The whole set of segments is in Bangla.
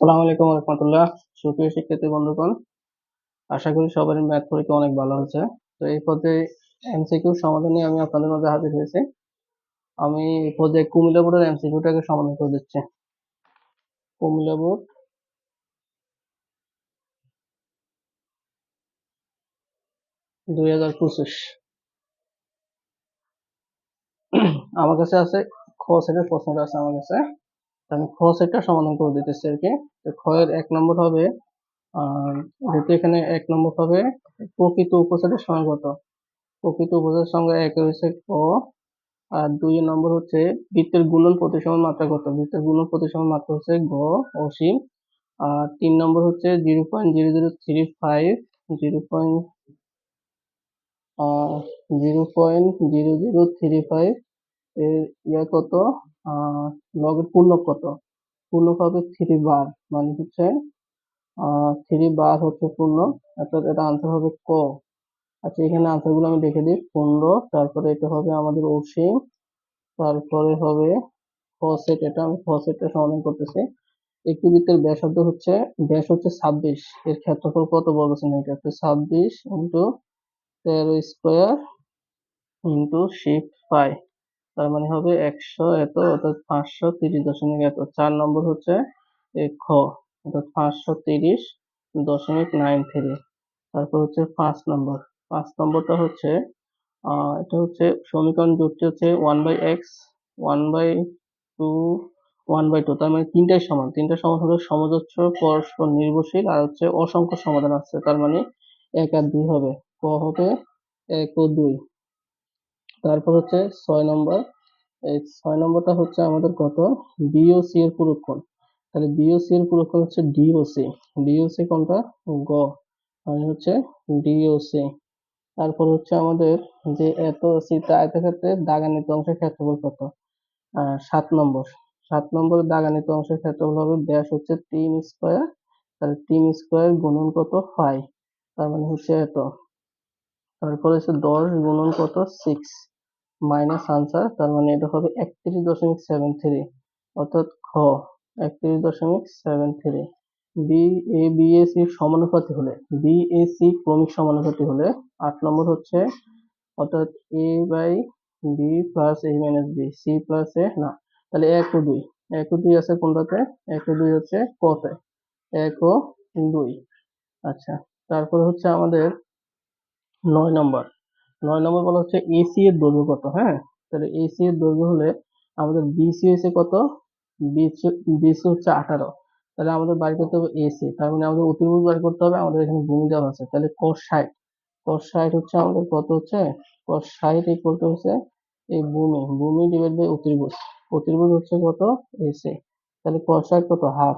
সালাম আলাইকুম রহমতুল্লাহ। সুপ্রিয় শিক্ষার্থী, বন্ধুগণ, আশা করি সবারই ম্যাথ পরীক্ষা অনেক ভালো হচ্ছে তো এই পর্যায়ে এমসিকিউ সমাধানে আমি আপনাদের মধ্যে হাজির হয়েছি। আমি এই পর্যায়ে কুমিল্লা বোর্ডের এমসিকিউটাকে সমাধান করে দিচ্ছি। কুমিল্লা বোর্ড। দুই হাজার পঁচিশ। আমার কাছে আছে, খ প্রশ্নটা আছে আমার কাছে। আমি খ সেটটা সমাধান করে দিতেছি আর কি। তো খ এর এক নম্বর হবে আর যেহেতু এখানে এক নম্বর হবে, প্রকৃত উপসেটের কত? প্রকৃত উপসেটের সংখ্যা এক হয়েছে ক, আর দুই নম্বর হচ্ছে বৃত্তের গুণন প্রতিসম মাত্রা কত? বৃত্তের গুণন প্রতিসম মাত্রা হচ্ছে গ, অসীম। আর তিন নম্বর হচ্ছে zero point zero zero three five, zero point zero point zero zero three five, এর ইয়া কত? লগের পূর্ণ কত? পূর্ণ হবে থ্রি বার মানে হচ্ছে থ্রি বার হচ্ছে পূর্ণ অর্থাৎ এটা আনসার হবে ক। আচ্ছা এখানে আনসারগুলো আমি দেখে দিই, পনেরো, তারপরে এটা হবে আমাদের অসীম, তারপরে হবে ফসেট, এটা আমি ফসেটটা সমাধান করতেছি। একটি বৃত্তের ব্যাসার্ধ হচ্ছে, ব্যাস হচ্ছে ছাব্বিশ, এর ক্ষেত্রফল কত বলেছেন এটা? হচ্ছে ছাব্বিশ ইন্টু তেরো স্কোয়ার ইন্টু শিফট পাই তার মানে হবে একশো এত, অর্থাৎ পাঁচশো তিরিশ দশমিক এত। চার নম্বর হচ্ছে খ, অর্থাৎ পাঁচশো তিরিশ দশমিক নাইন থ্রি তারপর হচ্ছে পাঁচ নম্বর। পাঁচ নম্বরটা হচ্ছে এটা হচ্ছে সমীকরণ যুক্তি হচ্ছে one by X one by two one by two তার মানে তিনটাই সমান। তিনটা সমান হবে সমযোচ্ছ পরস্পর নির্ভরশীল আর হচ্ছে অসংখ্য সমাধান আছে। তার মানে এক আর দুই হবে। ক হবে এক ও দুই। তারপর হচ্ছে ছয় নম্বর। এই ছয় নম্বরটা হচ্ছে আমাদের কত? বিওসি এর পুরক্ষণ। তাহলে বিওসি এর পুরক্ষণ হচ্ছে ডিওসি ডিওসি কোনটা? গ। মানে হচ্ছে ডিওসি তারপর হচ্ছে আমাদের যে এত সি সিটা আয়তক্ষেত্রে দাগানিত অংশের ক্ষেত্রফল কত? সাত নম্বর। সাত নম্বর দাগানিত অংশের ক্ষেত্রফল হবে ব্যাস হচ্ছে তিন স্কোয়ার। তাহলে তিন স্কোয়ার গুণন কত? ফাইভ তার মানে হচ্ছে এত। তারপরে হচ্ছে দশ গুণন কত? সিক্স। মাইনাস আনসার তার মানে এটা হবে একত্রিশ দশমিক সেভেন থ্রি অর্থাৎ খ, একত্রিশ দশমিক seven three B A B A C সমানুপাতি হলে বি এ সি ক্রমিক সমানুপাতি হলে আট নম্বর হচ্ছে, অর্থাৎ A by B plus A minus B C plus A না, তাহলে এক ও দুই, এক ও দুই আছে কোনটাতে? এক ও দুই হচ্ছে কতে, এক ও দুই। আচ্ছা তারপর হচ্ছে আমাদের নয় নম্বর। নয় নম্বর বলা হচ্ছে এসি এর দৈর্ঘ্য কত? হ্যাঁ? তাহলে এসি এর দৈর্ঘ্য হলে আমাদের বিসি হয়েছে কত? বিসি হচ্ছে আঠারো। তাহলে আমাদের বাড়ি করতে হবে এসি তার মানে আমাদের অতিভুজ বাড়ি করতে হবে, আমাদের এখানে ভূমি দেওয়া আছে। তাহলে কস ষাট কস ষাট হচ্ছে আমাদের কত হচ্ছে? কস ষাট ইকুয়াল টু হচ্ছে এই ভূমি ভূমি ডিভাইড বাই অতিভুজ। অতিভুজ হচ্ছে কত? এসি তাহলে কস ষাট কত? Half.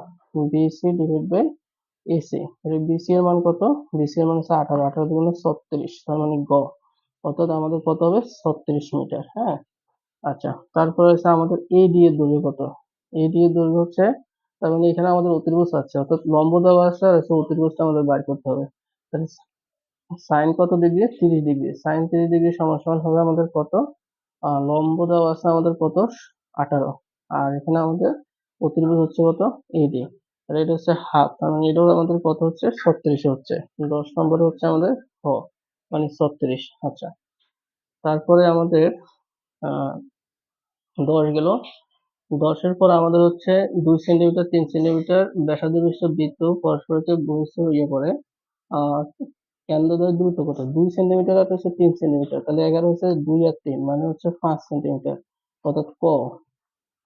BC divide by AC তাহলে বিসি এর মান কত? বিসি এর মান হচ্ছে আঠারো আঠারো দুগুণে ছত্রিশ, তার মানে গ। অর্থাৎ আমাদের কত হবে? ছত্রিশ মিটার হ্যাঁ? আচ্ছা তারপরে হচ্ছে আমাদের এডি এর দৈর্ঘ্য কত? এডি এর দৈর্ঘ্য হচ্ছে, তার মানে এখানে আমাদের অতির্ভুজ আছে, অর্থাৎ লম্ব দেওয়া আছে আর আমাদের বাইর করতে হবে। তাহলে সাইন কত ডিগ্রি? তিরিশ ডিগ্রি। সাইন তিরিশ ডিগ্রি সমান সমান হবে আমাদের কত? লম্ব দেওয়া আছে আমাদের কত? আঠারো। আর এখানে আমাদের অতির্ভুজ হচ্ছে কত? এডি আর এটা হচ্ছে হাফ, তার মানে এটাও আমাদের কত হচ্ছে? ছত্রিশে হচ্ছে। দশ নম্বরে হচ্ছে আমাদের হ। মানে ছত্রিশ আচ্ছা। তারপরে আমাদের দশ গেল। দশের পর আমাদের হচ্ছে দুই সেন্টিমিটার, তিন সেন্টিমিটার ব্যাসার্ধ বিশিষ্ট বৃত্ত পরস্পরকে বহিষ্ঠ ইয়ে করে। কেন্দ্রদ্বয় দূরত্ব কত? দুই সেন্টিমিটার আর হচ্ছে তিন সেন্টিমিটার। তাহলে এগারো হচ্ছে দুই আর তিন মানে হচ্ছে পাঁচ সেন্টিমিটার, অর্থাৎ ক,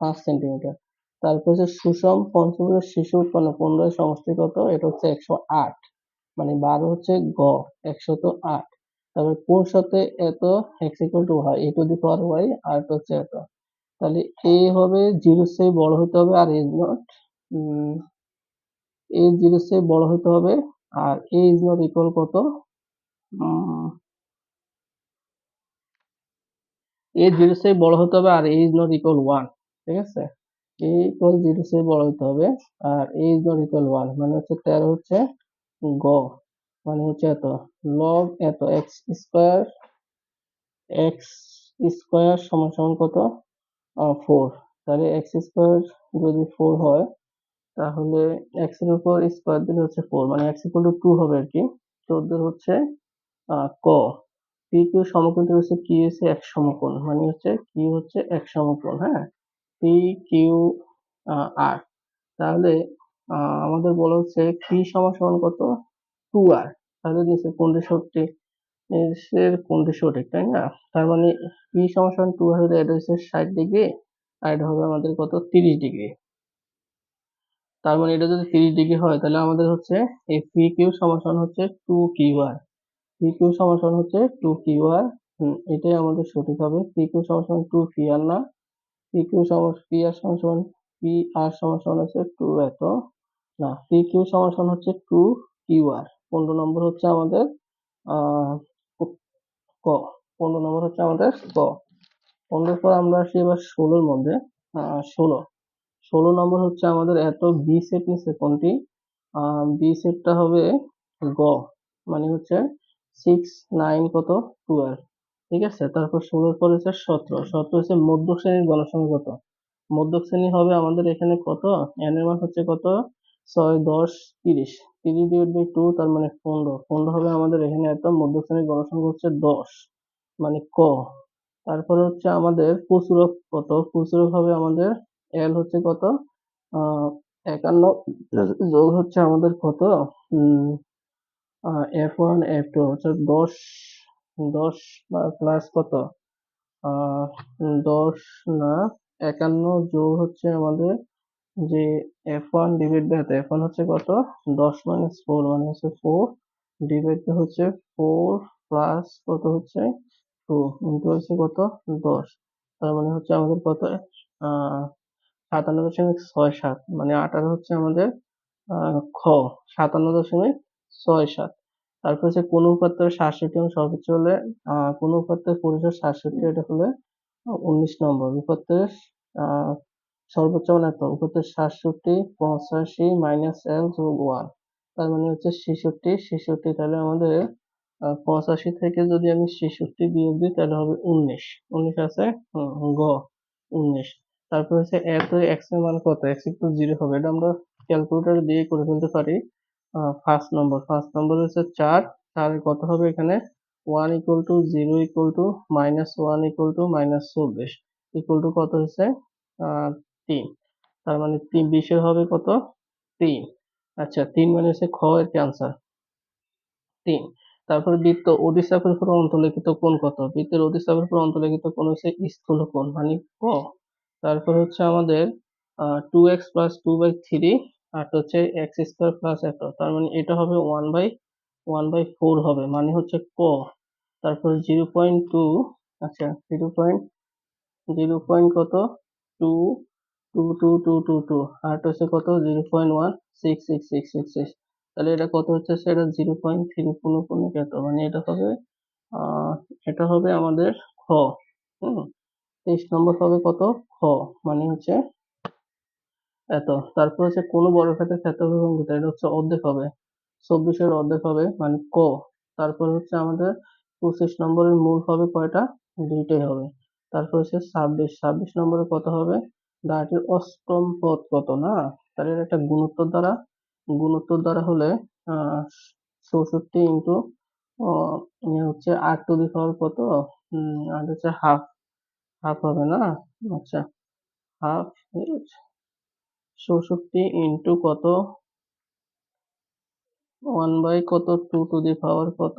পাঁচ সেন্টিমিটার। তারপর হচ্ছে সুষম পঞ্চভুজের শিশু উৎপন্ন পনেরো সমষ্টি কত? এটা হচ্ছে একশো আট মানে বারো হচ্ছে গ, একশত আট। তারপরে কোন সাথে এত এক্স ইকুয়াল টু হয় এ টু দি পাওয়ার ওয়াই আর হচ্ছে এত। তাহলে এ হবে জিরো সে বড় হতে হবে আর ইজ নট এ জিরো সে বড় হতে হবে আর এ ইজ নট ইকুয়াল কত? এ জিরো সে বড় হতে হবে আর A is not equal one ঠিক আছে? এ ইকুয়াল জিরো সে বড় হতে হবে আর A is not equal one মানে হচ্ছে তেরো হচ্ছে গ। মানে হচ্ছে এত। লগ এত এক্স স্কোয়ার এক্স স্কোয়ার সমান সমান কত? ফোর তাহলে এক্স স্কোয়ার যদি ফোর হয়, তাহলে এক্সের উপর স্কোয়ার দিলে হচ্ছে ফোর মানে এক্স ইকুয়াল টু টু হবে আর কি। চোদ্দ হচ্ছে ক। পি কিউ সমকোণ হচ্ছে কি হচ্ছে এক সমকোণ। মানে হচ্ছে কি হচ্ছে এক সমকোণ হ্যাঁ? পি কিউ আর তাহলে আমাদের বলা হচ্ছে কি সমান সমান কত? টু আর তাহলে কোনটি সঠিক এর সঠিক তাই না? তার মানে পি সমান সমান টু আর হলে এটা ষাট ডিগ্রি আর এটা হবে আমাদের কত? তিরিশ ডিগ্রি তার মানে এটা যদি তিরিশ ডিগ্রি হয়, তাহলে আমাদের হচ্ছে এই পি কিউ সমান হচ্ছে টু কিউ আর পি কিউ সমান হচ্ছে টু কিউ আর এটাই আমাদের সঠিক হবে। পি কিউ সমান টু পি আর না। পি কিউ সমান পি আর সমান পি আর সমান হচ্ছে টু এত, না পি কিউ সমান হচ্ছে টু কিউ আর পনেরো নম্বর হচ্ছে আমাদের ক, পনেরো নম্বর হচ্ছে আমাদের ক পনেরোর পর আমরা আসি এবার ষোলোর মধ্যে ষোলো। ষোলো নম্বর হচ্ছে আমাদের এত বি সেট নিচ্ছে কোনটি? বি সেটটা হবে গ মানে হচ্ছে সিক্স নাইন কত? টুয়েলভ ঠিক আছে? তারপর ষোলোর পর হচ্ছে সতেরো। সতেরো হচ্ছে মধ্য শ্রেণির গণসংখ্যা কত? মধ্য শ্রেণি হবে আমাদের এখানে কত? এন হচ্ছে কত? ছয়, দশ, তিরিশ। তিরিশ ডিভাইড বাই টু তার মানে পনেরো। পনেরো হবে আমাদের এখানে এত মধ্য শ্রেণির গণসংখ্যা হচ্ছে দশ মানে ক। তারপরে হচ্ছে আমাদের প্রচুরক কত? প্রচুরক হবে আমাদের এল হচ্ছে কত? একান্ন যোগ হচ্ছে আমাদের কত? এফ ওয়ান এফ টু হচ্ছে দশ দশ প্লাস কত? দশ না একান্ন যোগ হচ্ছে আমাদের যে F one divide by F হচ্ছে কত? দশ মাইনাস ফোর মানে হচ্ছে ফোর ডিভাইড হচ্ছে ফোর প্লাস কত হচ্ছে? টু ইন্টু হচ্ছে কত? দশ। তার মানে হচ্ছে আমাদের কত? সাতান্ন দশমিক ছয় সাত। মানে আঠারো হচ্ছে আমাদের খ। সাতান্ন দশমিক ছয় সাত। তারপর হচ্ছে কোন উপাত্তের সাতষট্টি এবং সর্বোচ্চ হলে কোন উপাত্তের পরিসর সাতষট্টি, এটা হলে উনিশ নম্বর। উপাত্তের সর্বোচ্চ মানে এত? উপাত্তের সাতষট্টি, পঁচাশি মাইনাস এল যোগ ওয়ান তার মানে হচ্ছে ছেষট্টি। ছেষট্টি তাহলে আমাদের পঁচাশি থেকে যদি আমি ছেষট্টি বিয়োগ দিই, তাহলে হবে উনিশ। উনিশ আছে? গ, উনিশ। তারপর হচ্ছে এত এক্সের মান কত? এক্স ইকুয়াল জিরো হবে। এটা আমরা ক্যালকুলেটর দিয়ে করে ফেলতে পারি। ফার্স্ট নম্বর ফার্স্ট নম্বর হচ্ছে চার। চারের কত হবে এখানে? One equal to zero equal to minus one equal to minus চব্বিশ ইকুয়াল টু কত হচ্ছে? তিন। তার মানে তিন বিশের হবে কত? তিন। আচ্ছা তিন মানে হচ্ছে খ এর ক্যান্সার তিন। তারপরে বৃত্ত অধিচাপের উপর অন্তর্লিখিত কোণ কত? বৃত্তের অধিচাপের উপর অন্তর্লিখিত কোণ হচ্ছে স্থূল কোণ মানে ক। তারপর হচ্ছে আমাদের two X plus two by three আর হচ্ছে এক্স স্কোয়ার প্লাস এত। তার মানে এটা হবে one by one by four হবে মানে হচ্ছে ক। তারপর জিরো পয়েন্ট টু আচ্ছা জিরো পয়েন্ট জিরো পয়েন্ট কত? Two two two two two two হচ্ছে কত? Zero point one six six six তাহলে এটা কত হচ্ছে? সেটা জিরো পয়েন্ট থ্রি মানে এটা হবে এটা হবে আমাদের খ তেইশ নম্বর হবে কত? খ মানে হচ্ছে এত। তারপর হচ্ছে কোনো বর্গক্ষেত্রের ক্ষেত্রফল ভঙ্গিত এটা হচ্ছে অর্ধেক হবে। চব্বিশের অর্ধেক হবে মানে ক। তারপর হচ্ছে আমাদের পঁচিশ নম্বরের মূল হবে কয়টা? দুইটাই হবে। তারপর হচ্ছে ছাব্বিশ ছাব্বিশ নম্বরে কত হবে? ডাটির অষ্টম পদ কত না? তাহলে একটা গুণোত্তর দ্বারা গুণোত্তর দ্বারা হলে চৌষট্টি ইন্টু ইয়ে হচ্ছে আট টু দি পাওয়ার কত? আর হচ্ছে হাফ হাফ হবে না? আচ্ছা হাফ চৌষট্টি ইন্টু কত? ওয়ান বাই কত? টু টু দি পাওয়ার কত?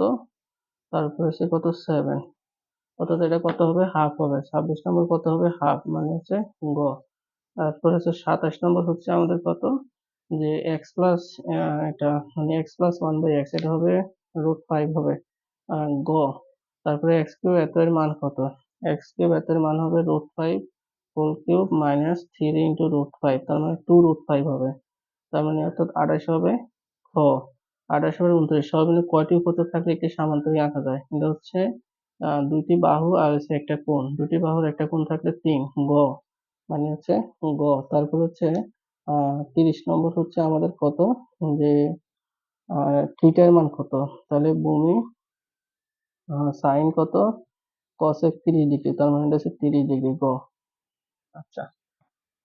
তারপর হচ্ছে কত? সেভেন অর্থাৎ এটা কত হবে? হাফ হবে। ছাব্বিশ নম্বর কত হবে? হাফ মানে হচ্ছে গ। তারপর হচ্ছে সাতাশ নম্বর হচ্ছে আমাদের কত? যে এক্স প্লাস এটা মানে x plus one by x এটা হবে রুট ফাইভ হবে। গ, তারপরে এক্স কিউব এত এর মান কত? এক্স কিউব এত এর মান হবে root five whole cube minus three into root five তার মানে টু রুট ফাইভ হবে। তার মানে অর্থাৎ আঠাশ হবে খ, আঠাশ হবে উনত্রিশ সব মিলে কয়টি উপাত্ত থাকলে একটি সামান্তরিক আঁকা যায়? এটা হচ্ছে দুইটি বাহু আর হচ্ছে একটা কোণ। দুটি বাহুর একটা কোণ থাকলে তিন, গ। মানে হচ্ছে গ, তারপর হচ্ছে তিরিশ নম্বর হচ্ছে আমাদের কত? যে থিটার মান কত? তাহলে বমি সাইন কত? কসে তিরিশ ডিগ্রি, তার মানে হচ্ছে তিরিশ ডিগ্রি, গ। আচ্ছা।